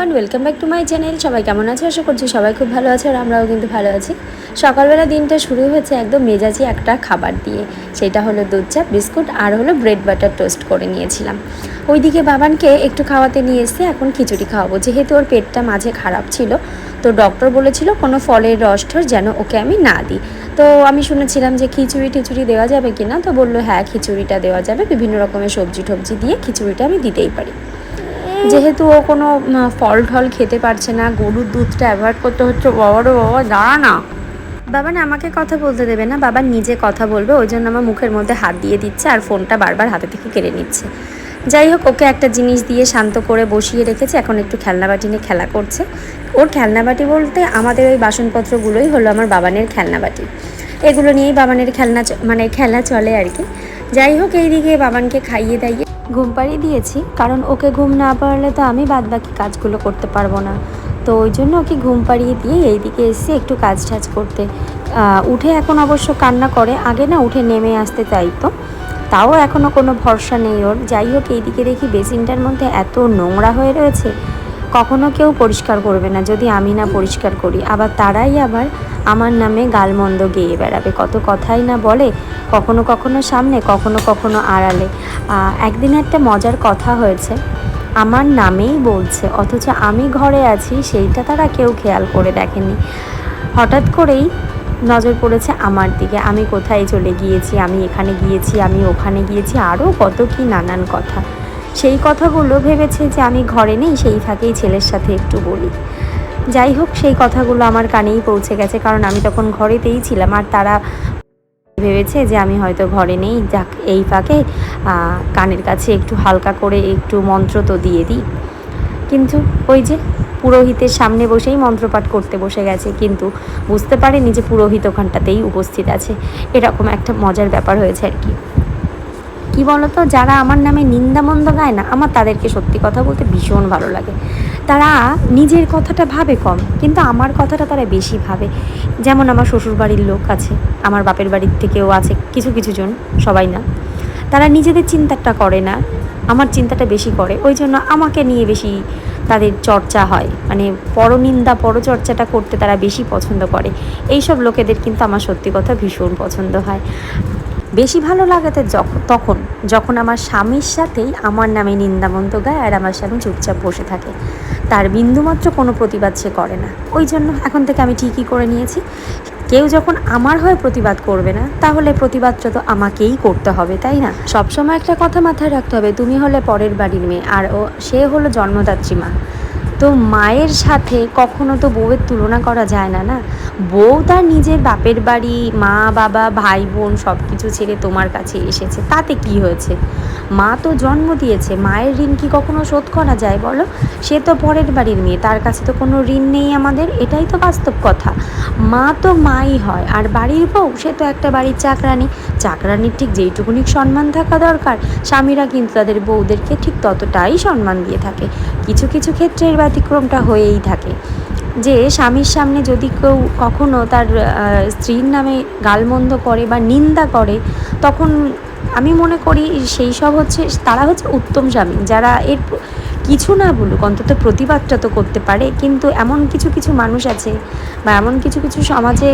Everyone welcome back to my channel সবাই কেমন আছে? আশা করছি সবাই খুব ভালো আছে আর আমরাও কিন্তু ভালো আছি। সকালবেলা দিনটা শুরু হয়েছে একদম মেজাজি একটা খাবার দিয়ে। সেটা হলো দুধ চা, বিস্কুট আর হলো ব্রেড বাটার টোস্ট করে নিয়েছিলাম। ওইদিকে বাবানকে একটু খাওয়াতে নিয়ে এসে এখন খিচুড়ি খাওয়াবো। যেহেতু ওর পেটটা মাঝে খারাপ ছিল, তো ডক্টর বলেছিল কোনো ফলের রস টস যেন ওকে আমি না দিই। তো আমি শুনেছিলাম যে খিচুড়ি টিচুড়ি দেওয়া যাবে কি না তো বলল হ্যাঁ খিচুড়িটা দেওয়া যাবে। বিভিন্ন রকমের সবজি টবজি দিয়ে খিচুড়িটা আমি দিতেই পারি। যেহেতু ও কোনো ফল টল খেতে পারছে না, গরুর দুধটা অ্যাভয়েড করতে হচ্ছে বাবারও বাবা দাঁড়া না। বাবা না আমাকে কথা বলতে দেবে না, বাবা নিজে কথা বলবে, ওই জন্য আমার মুখের মধ্যে হাত দিয়ে দিচ্ছে আর ফোনটা বারবার হাতে থেকে কেড়ে নিচ্ছে। যাই হোক, ওকে একটা জিনিস দিয়ে শান্ত করে বসিয়ে রেখেছে, এখন একটু খেলনাবাটি নিয়ে খেলা করছে। ওর খেলনাবাটি বলতে আমাদের ওই বাসনপত্রগুলোই হলো আমার বাবানের খেলনাবাটি এগুলো নিয়েই বাবানের খেলনা মানে খেলা চলে আর কি। যাই হোক, এইদিকে বাবানকে খাইয়ে দাইয়ে ঘুম পাড়িয়ে দিয়েছি, কারণ ওকে ঘুম না পারলে তো আমি বাদ বাকি কাজগুলো করতে পারব না। তো ওই জন্য ওকে ঘুম পাড়িয়ে দিয়ে এইদিকে এসে একটু কাজ টাজ করতে উঠে এখন অবশ্য কান্না করে, আগে না উঠে নেমে আসতে চাইতো তাও এখনও কোনো ভরসা নেই ওর। যাই হোক, এইদিকে দেখি বেসিনটার মধ্যে এত নোংরা হয়ে রয়েছে। কখনো কেউ পরিষ্কার করবে না, যদি আমি না পরিষ্কার করি। আবার তারাই আবার আমার নামে গালমন্দ গেয়ে বেড়াবে। কত কথাই না বলে, কখনো কখনো সামনে, কখনো কখনো আড়ালে। একদিন একটা মজার কথা হয়েছে। আমার নামেই বলছে, অথচ আমি ঘরে আছি, সেইটা তারা কেউ খেয়াল করে দেখেনি। হঠাৎ করেই নজর পড়েছে আমার দিকে। আমি কোথায় চলে গিয়েছি? আমি এখানে গিয়েছি, আমি ওখানে গিয়েছি আরও কত কি নানান কথা। সেই কথাগুলো ভেবেছে যে আমি ঘরে নেই, সেই ফাঁকেই ছেলের সাথে একটু বলি। যাই হোক, সেই কথাগুলো আমার কানেই পৌঁছে গেছে, কারণ আমি তখন ঘরেতেই ছিলাম। আর তারা ভেবেছে যে আমি হয়তো ঘরে নেই। যাক, এই ফাঁকে কানের কাছে একটু হালকা করে একটু মন্ত্র তো দিয়ে দিই। কিন্তু ওই যে পুরোহিতের সামনে বসেই মন্ত্রপাঠ করতে বসে গেছে, কিন্তু বুঝতে পারেনি যে পুরোহিত ওখানটাতেই উপস্থিত আছে। এরকম একটা মজার ব্যাপার হয়েছে আর কি। কি বলতো? যারা আমার নামে নিন্দামন্দ গায় না, আমার তাদেরকে সত্যি কথা বলতে ভীষণ ভালো লাগে। তারা নিজের কথাটা ভাবে কম, কিন্তু আমার কথাটা তারা বেশি ভাবে। যেমন আমার শ্বশুর বাড়ির লোক আছে, আমার বাপের বাড়ির থেকেও আছে কিছু কিছু জন, সবাই না। তারা নিজেদের চিন্তাটা করে না, আমার চিন্তাটা বেশি করে। ওই জন্য আমাকে নিয়ে বেশি তাদের চর্চা হয়। মানে পরনিন্দা, পরচর্চাটা করতে তারা বেশি পছন্দ করে। এইসব লোকেদের কিন্তু আমার সত্যি কথা ভীষণ পছন্দ হয়। বেশি ভালো লাগাতে যখন তখন, যখন আমার স্বামীর সাথেই আমার নামে নিন্দামন্ত গায় আর আমার স্বামী চুপচাপ বসে থাকে। তার বিন্দুমাত্র কোনো প্রতিবাদ সে করে না। ওই জন্য এখন থেকে আমি ঠিকই করে নিয়েছি। কেউ যখন আমার হয়ে প্রতিবাদ করবে না, তাহলে প্রতিবাদটা তো আমাকেই করতে হবে, তাই না? সবসময় একটা কথা মাথায় রাখতে হবে, তুমি হলে পরের বাড়ির মেয়ে, আর ও, সে হলো জন্মদাত্রী মা। তো মায়ের সাথে কখনো তো বউয়ের তুলনা করা যায় না না? বউ তার নিজের বাপের বাড়ি, মা, বাবা, ভাই, বোন সব কিছু ছেড়ে তোমার কাছে এসেছে, তাতে কি হয়েছে? মা তো জন্ম দিয়েছে, মায়ের ঋণ কি কখনো শোধ করা যায় বলো? সে তো পরের বাড়ির মেয়ে, তার কাছে তো কোনো ঋণ নেই আমাদের, এটাই তো বাস্তব কথা। মা তো মাই হয়, আর বাড়ির বউ, সে তো একটা বাড়ির চাকরানি চাকরানির ঠিক যেইটুকুনি সম্মান থাকা দরকার, স্বামীরা কিন্তু তাদের বউদেরকে ঠিক ততটাই সম্মান দিয়ে থাকে। কিছু কিছু ক্ষেত্রে এর ব্যতিক্রমটা হয়েই থাকে। যে স্বামীর সামনে যদি কেউ কখনো তার স্ত্রীর নামে গালমন্দ করে বা নিন্দা করে, তখন আমি মনে করি সেই সব হচ্ছে, তারা হচ্ছে উত্তম স্বামী। যারা এর কিছু না বলুক, অন্তত প্রতিবাদটা তো করতে পারে। কিন্তু এমন কিছু কিছু মানুষ আছে বা এমন কিছু কিছু সমাজে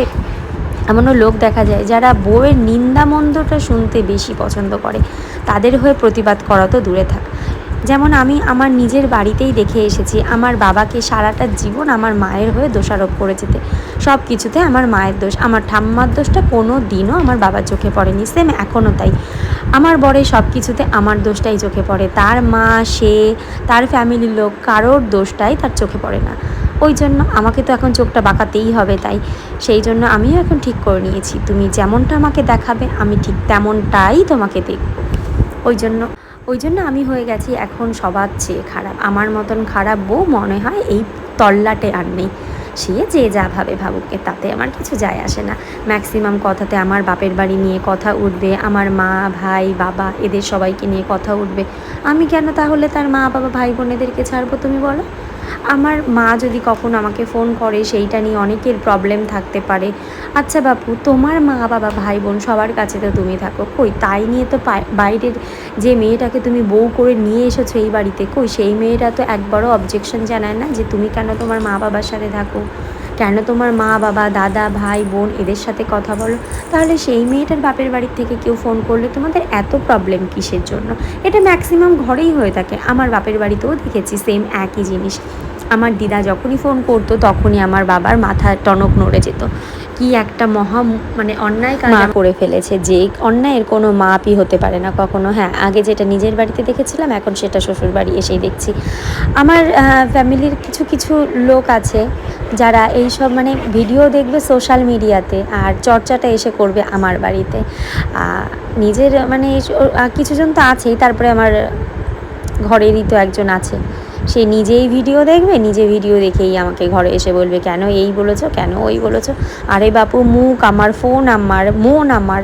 এমনও লোক দেখা যায় যারা বউয়ের নিন্দামন্দটা শুনতে বেশি পছন্দ করে। তাদের হয়ে প্রতিবাদ করা তো দূরে থাক। যেমন আমি আমার নিজের বাড়িতেই দেখে এসেছি, আমার বাবাকে সারাটা জীবন আমার মায়ের হয়ে দোষারোপ করে যেতে সব কিছুতে আমার মায়ের দোষ, আমার ঠাম্মার দোষটা কোনো দিনও আমার বাবার চোখে পড়েনি সেম এখনও তাই। আমার বরে সব কিছুতে আমার দোষটাই চোখে পড়ে, তার মা, সে, তার ফ্যামিলির লোক, কারোর দোষটাই তার চোখে পড়ে না। ওই জন্য আমাকে তো এখন চোখটা বাঁকাতেই হবে তাই। সেই জন্য আমিও এখন ঠিক করে নিয়েছি, তুমি যেমনটা আমাকে দেখাবে, আমি ঠিক তেমনটাই তোমাকে দেখব। ওই জন্য ওই জন্য আমি হয়ে গেছি এখন সবার চেয়ে খারাপ। আমার মতন খারাপ বউ মনে হয় এই তল্লাটে আর নেই। সে যে যা ভাবে ভাবুককে তাতে আমার কিছু যায় আসে না। ম্যাক্সিমাম কথাতে আমার বাপের বাড়ি নিয়ে কথা উঠবে, আমার মা, ভাই, বাবা এদের সবাইকে নিয়ে কথা উঠবে। আমি কেন তাহলে তার মা বাবা ভাই বোনেদেরকে ছাড়বো তুমি বলো? আমার মা যদি কখন আমাকে ফোন করে, সেইটা নিয়ে অনেকের প্রবলেম থাকতে পারে। আচ্ছা বাপু, তোমার মা বাবা, ভাই বোন সবার কাছে তো তুমি থাকো। কই, তাই নিয়ে তো বাইরের যে মেয়েটাকে তুমি বউ করে নিয়ে এসেছ এই বাড়িতে, কই, সেই মেয়েটা তো একবারও অবজেকশন জানায় না যে তুমি কেন তোমার মা বাবার সাথে থাকো? কেন তোমার মা, বাবা, দাদা, ভাই, বোন এদের সাথে কথা বলো? তাহলে সেই মেয়েটার বাপের বাড়ির থেকে কেউ ফোন করলে তোমাদের এত প্রবলেম কিসের জন্য? এটা ম্যাক্সিমাম ঘরেই হয়ে থাকে। আমার বাপের বাড়িতেও দেখেছি সেম একই জিনিস। আমার দিদা যখনই ফোন করতো তখনই আমার বাবার মাথা টনক নড়ে যেত। কি একটা মহা মানে অন্যায় কাজ করে ফেলেছে যে অন্যায়ের কোনো মাপই হতে পারে না কখনো। হ্যাঁ আগে যেটা নিজের বাড়িতে দেখেছিলাম এখন সেটা শ্বশুর বাড়ি এসেই দেখছি। আমার ফ্যামিলির কিছু কিছু লোক আছে যারা এই সব মানে ভিডিও দেখবে সোশ্যাল মিডিয়াতে আর চর্চাটা এসে করবে আমার বাড়িতে। নিজের মানে কিছুজন তো আছেই তারপরে আমার ঘরেরই তো একজন আছে। সে নিজেই ভিডিও দেখবে, নিজে ভিডিও দেখেই আমাকে ঘরে এসে বলবে, কেন এই বলেছ, কেন ওই বলেছ? আরে বাপু, মুখ, আমার ফোন আমার, মন, আমার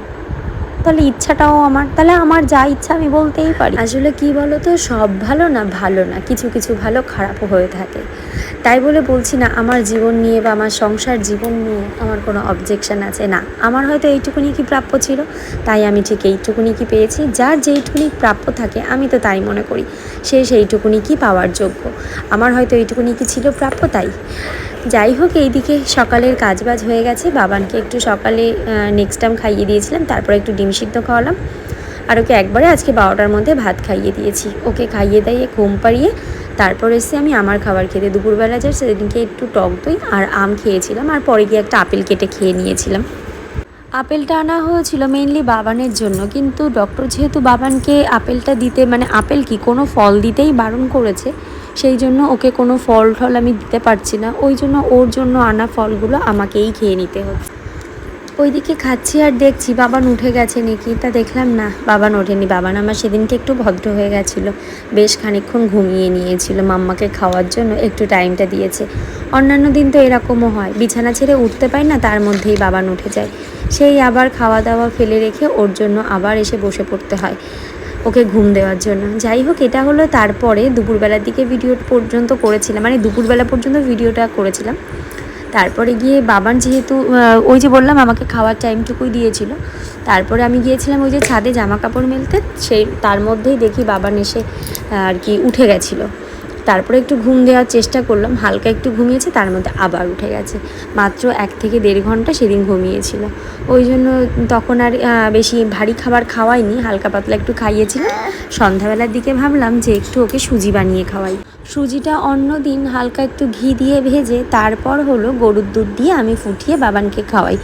তাহলে ইচ্ছাটাও আমার, তাহলে আমার যা ইচ্ছা আমি বলতেই পারি। আসলে কি বলো তো সব ভালো না ভালো না, কিছু কিছু ভালো খারাপও হয়ে থাকে। তাই বলে বলছি না, আমার জীবন নিয়ে বা আমার সংসার জীবন নিয়ে আমার কোনো অবজেকশন আছে না। আমার হয়তো এইটুকুনি কি প্রাপ্য ছিল? তাই আমি ঠিক এইটুকুনি কি পেয়েছি? যার যেইটুকুনি প্রাপ্য থাকে, আমি তো তাই মনে করি। সে সেইটুকুনি কি পাওয়ার যোগ্য? আমার হয়তো এইটুকুনি কি ছিল প্রাপ্য তাই। যাই হোক এইদিকে সকালের কাজ বাজ হয়ে গেছে। বাবানকে একটু সকালে নেক্সট টাইম খাইয়ে দিয়েছিলাম, তারপরে একটু ডিম সিদ্ধ খাওয়ালাম। আর ওকে একবারে আজকে বারোটার মধ্যে ভাত খাইয়ে দিয়েছি। ওকে খাইয়ে দাইয়ে ঘুম পাড়িয়ে তারপর এসে আমি আমার খাবার খেতে, দুপুরবেলা যাই সেদিনকে একটু টক দই আর আম খেয়েছিলাম আর পরে গিয়ে একটা আপেল কেটে খেয়ে নিয়েছিলাম। আপেলটা আনা হয়েছিল মেইনলি বাবানের জন্য, কিন্তু ডক্টর যেহেতু বাবানকে আপেলটা দিতে মানে আপেল কি, কোনো ফল দিতেই বারণ করেছে, সেই জন্য ওকে কোনো ফল টল আমি দিতে পারছি না। ওই জন্য ওর জন্য আনা ফলগুলো আমাকেই খেয়ে নিতে হচ্ছে। ওইদিকে খাচ্ছি আর দেখছি, বাবান উঠে গেছে নাকি? তা দেখলাম না, বাবান ওঠেনি। বাবান আমার সেদিনকে একটু ভদ্র হয়ে গেছিল। বেশ খানিকক্ষণ ঘুমিয়ে নিয়েছিল। মাম্মাকে খাওয়ার জন্য একটু টাইমটা দিয়েছে। অন্যান্য দিন তো এরকমও হয়। বিছানা ছেড়ে উঠতে পারি না, তার মধ্যেই বাবান উঠে যায়। সেই আবার খাওয়া দাওয়া ফেলে রেখে ওর জন্য আবার এসে বসে পড়তে হয় ওকে ঘুম দেওয়ার জন্য। যাই হোক, এটা হলো তারপরে দুপুরবেলার দিকে ভিডিও পর্যন্ত করেছিলাম। মানে দুপুরবেলা পর্যন্ত ভিডিওটা করেছিলাম। তারপরে গিয়ে বাবান যেহেতু ওই যে বললাম আমাকে খাওয়ার টাইমটুকুই দিয়েছিল, তারপরে আমি গিয়েছিলাম ওই যে ছাদে জামা কাপড় মেলতে, সেই, তার মধ্যেই দেখি বাবান এসে আর কি উঠে গেছিল। তারপরে একটু ঘুম দেওয়ার চেষ্টা করলাম, হালকা একটু ঘুমিয়েছে, তার মধ্যে আবার উঠে গেছে। মাত্র এক থেকে দেড় ঘণ্টা সেদিন ঘুমিয়েছিল। ওই জন্য তখন আর বেশি ভারী খাবার খাওয়াইনি, হালকা পাতলা একটু খাইয়েছিলাম। সন্ধ্যাবেলার দিকে ভাবলাম যে একটু ওকে সুজি বানিয়ে খাওয়াই। সুজিটা অন্য দিন হালকা একটু ঘি দিয়ে ভেজে, তারপর হলো গরুর দুধ দিয়ে আমি ফুটিয়ে বাবানকে খাওয়াই।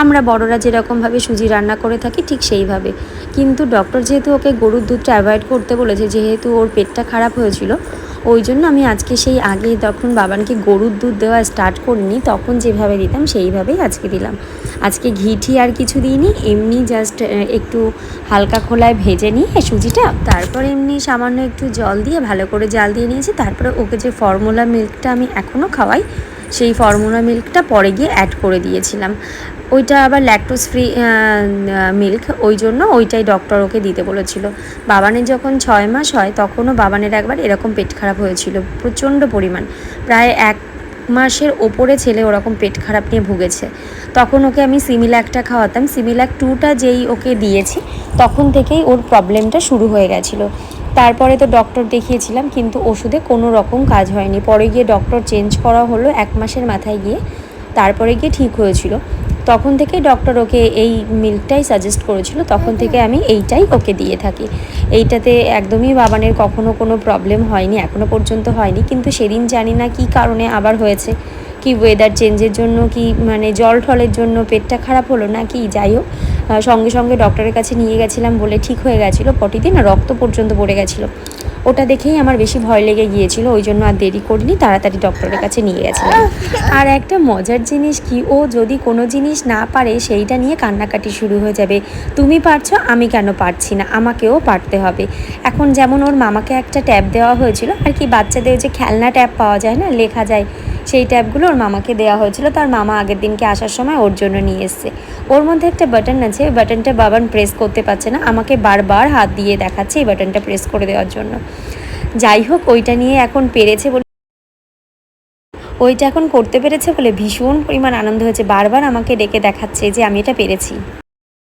আমরা বড়রা যেরকমভাবে সুজি রান্না করে থাকি ঠিক সেইভাবে। কিন্তু ডক্টর যেহেতু ওকে গরুর দুধটা অ্যাভয়েড করতে বলেছে, যেহেতু ওর পেটটা খারাপ হয়েছিল ওই জন্য আমি আজকে সেই আগে তখন বাবানকে গরুর দুধ দেওয়া স্টার্ট করিনি, তখন যেভাবে দিতাম সেইভাবেই আজকে দিলাম। আজকে ঘি ঠি আর কিছু দিইনি, এমনি জাস্ট একটু হালকা খোলায় ভেজে নিয়ে সুজিটা, তারপর এমনি সামান্য একটু জল দিয়ে ভালো করে জাল দিয়ে নিয়েছি, তারপরে ওকে যে ফর্মুলা মিল্কটা আমি এখনও খাওয়াই সেই ফর্মুলা মিল্কটা পরে গিয়ে অ্যাড করে দিয়েছিলাম। ওইটা আবার ল্যাকটোজ ফ্রি মিল্ক ওই জন্য ওইটাই ডক্টর ওকে দিতে বলেছিল। বাবানের যখন ছয় মাস হয়, তখনও বাবানের একবার এরকম পেট খারাপ হয়েছিল, প্রচণ্ড পরিমাণ। প্রায় এক মাসের ওপরে ছেলে ওরকম পেট খারাপ নিয়ে ভুগেছে। তখন ওকে আমি সিমিল্যাকটা খাওয়াতাম। সিমিল্যাক টুটা যেই ওকে দিয়েছি, তখন থেকেই ওর প্রবলেমটা শুরু হয়ে গেছিল। তারপরে তো ডক্টর দেখিয়েছিলাম, কিন্তু ওষুধে কোনো রকম কাজ হয়নি। পরে গিয়ে ডক্টর চেঞ্জ করা হলো এক মাসের মাথায় গিয়ে, তারপরে গিয়ে ঠিক হয়েছিল। তখন থেকে ডক্টর ওকে এই মিল্কটাই সাজেস্ট করেছিল, তখন থেকে আমি এইটাই ওকে দিয়ে থাকি। এইটাতে একদমই বাবানের কখনো কোনো প্রবলেম হয়নি, এখনও পর্যন্ত হয়নি, কিন্তু সেদিন জানি না কি কারণে আবার হয়েছে। কি ওয়েদার চেঞ্জের জন্য, কি মানে জল ঠলের জন্য পেটটা খারাপ হলো না কি, যাই হোক। সঙ্গে সঙ্গে ডক্টরের কাছে নিয়ে গেছিলাম বলে ঠিক হয়ে গেছিল। পটিতে না রক্ত পর্যন্ত পড়ে গেছিল। ওটা দেখেই আমার বেশি ভয় লেগে গিয়েছিল, ওই জন্য আর দেরি করিনি, তাড়াতাড়ি ডক্টরের কাছে নিয়ে গেছিলাম। আর একটা মজার জিনিস কি, ও যদি কোনো জিনিস না পারে, সেইটা নিয়ে কান্নাকাটি শুরু হয়ে যাবে। তুমি পারছ, আমি কেন পারছি না, আমাকেও পারতে হবে। এখন যেমন ওর মামাকে একটা ট্যাব দেওয়া হয়েছিল, আর কি বাচ্চাদের যে খেলনা ট্যাব পাওয়া যায় না, লেখা যায় সেই ট্যাবগুলো ওর মামাকে দেওয়া হয়েছিল। তার মামা আগের দিনকে আসার সময় ওর জন্য নিয়ে এসছে। ওর মধ্যে একটা বাটন আছে। বাটনটা বাবান প্রেস করতে পারছে না। আমাকে বারবার হাত দিয়ে দেখাচ্ছে এই বাটনটা প্রেস করে দেওয়ার জন্য। যাই হোক, ওইটা নিয়ে এখন পেরেছে বলে ওইটা এখন করতে পেরেছে বলে ভীষণ পরিমাণ আনন্দ হয়েছে। বারবার আমাকে ডেকে দেখাচ্ছে যে আমি এটা পেরেছি।